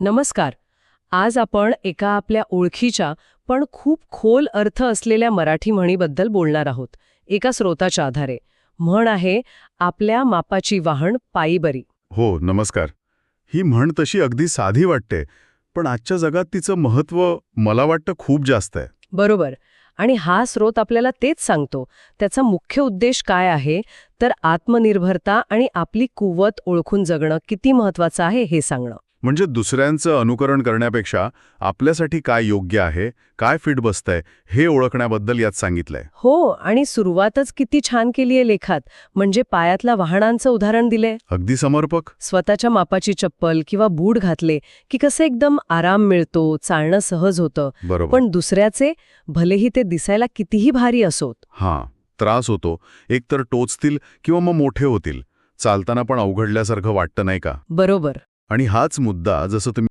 नमस्कार. आज आपण एका आपल्या ओळखीच्या पण खूप खोल अर्थ असलेल्या मराठी म्हणीबद्दल बोलणार आहोत. एका स्रोताच्या आधारे. म्हण आहे आपल्या मापाची वाहण पायी बरी. हो नमस्कार. ही म्हण तशी अगदी साधी वाटते पण आजच्या जगात तिचं महत्त्व मला वाटतं खूप जास्त आहे. बरोबर. आणि हा स्रोत आपल्याला तेच सांगतो. त्याचा मुख्य उद्देश काय आहे? तर आत्मनिर्भरता आणि आपली कुवत ओळखून जगणं किती महत्वाचं आहे हे सांगणं. म्हणजे दुसऱ्यांचं अनुकरण करण्यापेक्षा आपल्यासाठी काय योग्य आहे काय फिट बसतंय हे ओळखण्याबद्दल यात सांगितलंय. हो आणि सुरुवातच किती छान केली आहे लेखात. म्हणजे पायातल्या वाहनांचं उदाहरण दिलंय. अगदी समर्पक. स्वतःच्या मापाची चप्पल किंवा बूट घातले की कसं एकदम आराम मिळतो चालणं सहज होतं. बरोबर. पण दुसऱ्याचे भलेही ते दिसायला कितीही भारी असोत. हां त्रास होतो. एकतर टोचतील किंवा मग मोठे होतील. चालताना पण अवघडल्यासारखं वाटतं नाही का? बरोबर. आणि हाच मुद्दा जसं तुम्ही